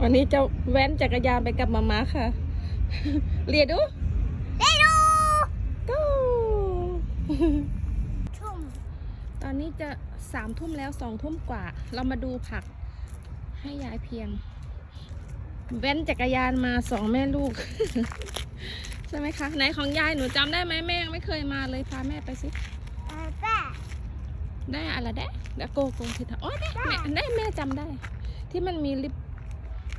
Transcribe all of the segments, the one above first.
วันนี้จะแว้นจักรยานไปกับมาม่าค่ะ เรียนดูได้ดู go ชุ่มตอนนี้จะสามทุ่มแล้วสองทุ่มกว่า เรามาดูผักให้ยายเพียง แว้นจักรยานมาสองแม่ลูก ใช่ไหมคะ ไหนของยายหนูจำได้ไหมแม่ยังไม่เคยมาเลยพาแม่ไปสิเออแต่ได้อะไรได้เดี๋ยวโกโกทิศอ๋อได้แม่ได้แม่จำได้ ที่มันมีลิป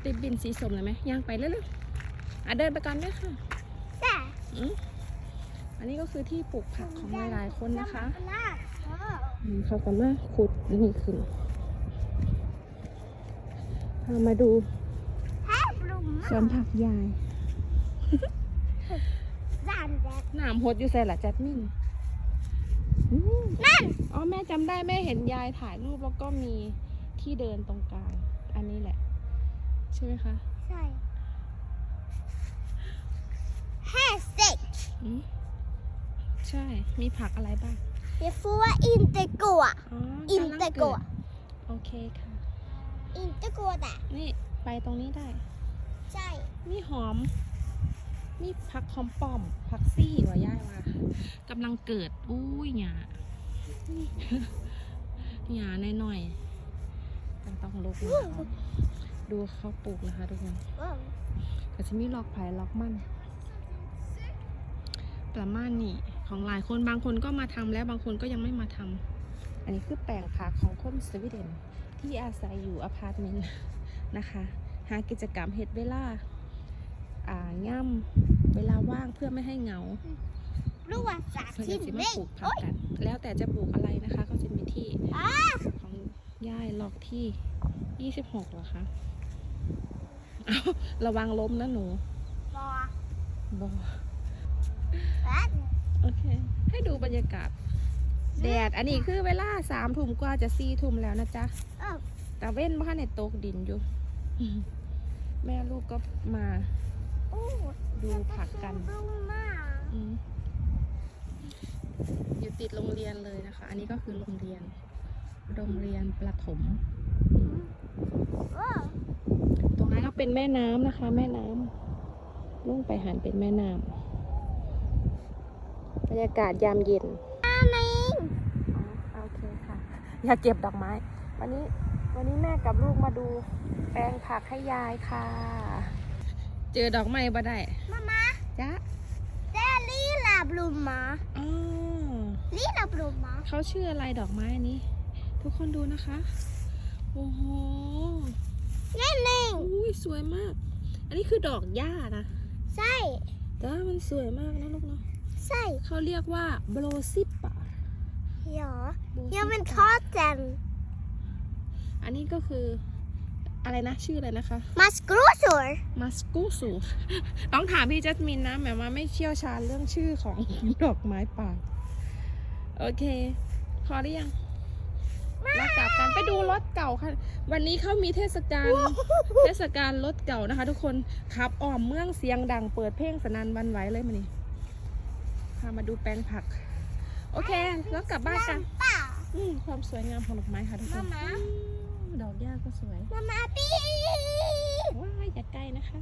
ลิปบินสีส้มเลยไหมย่างไปเรื่อยๆอะเดินไปก่อนด้วยค่ะแต่อืมอันนี้ก็คือที่ปลูกผักของหลายๆคนนะคะเอออืมเขาก็มาขุดนี่ขึ้นพามาดูแฮปลุมสวนผักยายจานแดดหนามหดอยู่ใส่ละจัดมินอืมนั่นอ๋อแม่จำได้แม่เห็นยายถ่ายรูปแล้วก็มีที่เดินตรงกลาง อันนี้แหละ ใช่ไหมคะใช่แฮสเต็กอืมใช่ มีผักอะไรบ้าง เดี๋ยวฟูว่าอินเตโกะอ๋ออินกำลังเตโกะดโอเคค่ะ อินเตโกะแต่นี่ไปตรงนี้ได้ ใช่ มีมีหอม มีผักหอมป้อม ผักซี่ว่ะย่ายว่ากำลังเกิด อุ้ยหยาหยาหน่อยๆต้องต้องลุกนะคะ ดูเขาปลูกนะคะทุกคนว้าวก็จะมีล็อกไผ่ล็อกมันประมาณนี้ของหลายคนบางคนก็มาทำแล้วบางคนก็ยังไม่มาทำอันนี้คือแปลงผักของคนสวีเดนที่อาศัยอยู่อพาร์ตเมนต์นะคะ หากิจกรรมเฮ็ดเวลาอ่าย่ำเวลาว่างเพื่อไม่ให้เหงารู้ว่าสาเพื่อธิจะตมาเม่ปลูกผักกัน แล้วแต่จะปลูกอะไรนะคะ ก็จะมีที่อ้าของย่ายล็อกที่ 26เหรอคะ เอาระวังล้มนะหนูบอบอแป๊ดโอเค ให้ดูบรรยากาศ แดด อันนี้คือเวลาสามทุ่มกว่าจะสี่ทุ่มแล้วนะจ๊ะเออแต่เว้นบ้านในตกดินอยู่ แม่ลูกก็มาโอ้ดูผักกันลุงมากอืมอยู่ติดโรงเรียนเลยนะคะ อันนี้ก็คือโรงเรียน โรงเรียนประถมอืม โอ้ ตรงนั้นก็ เป็นแม่น้ำนะคะ แม่น้ำลุ่งไปหันเป็นแม่น้ำบรรยากาศยามเย็นอานิงอ๋อโอเคค่ะ อย่าเก็บดอกไม้ วันนี้วันนี้แม่กับลูกมาดูแปลงผักให้ยายค่ะ เจอดอกไม้บ่ได้มามาจ้ะแต่ลีลาบลูมาอ๋อลีลาบลูมาเขาชื่ออะไรดอกไม้อันนี้ ทุกคนดูนะคะ โอ้โห นั่นเองอุ้ยสวยมาก อันนี้คือดอกหญ้านะ ใช่แต่ว่ามันสวยมากนะลูกเนาะ ใช่เขาเรียกว่าโบรซิปอะเหรอโบรซิปยังเป็นอะทอดจันอันนี้ก็คืออะไรนะชื่ออะไรนะคะมัสกรูสวยมัสกูสูต้องถามพี่จัสมินนะแหมว่าไม่เชี่ยวชาญเรื่องชื่อของดอกไม้ป่า โอเค พอหรือยังเรากลับกันไป ดูรถเก่าค่ะ วันนี้เขามีเทศกาล เทศกาลรถเก่านะคะ ทุกคน ขับอ้อมเมืองเสียงดังเปิดเพลงสนันหวันไหวเลยมานี่พามาดูแปลงผัก โอเค แล้วกลับบ้านกันป่าอืมความสวยงามของดอกไม้ค่ะทุกคนมามาอืมดอกหญ้าก็สวย มามาปีว้ายอย่าใกล้นะคะ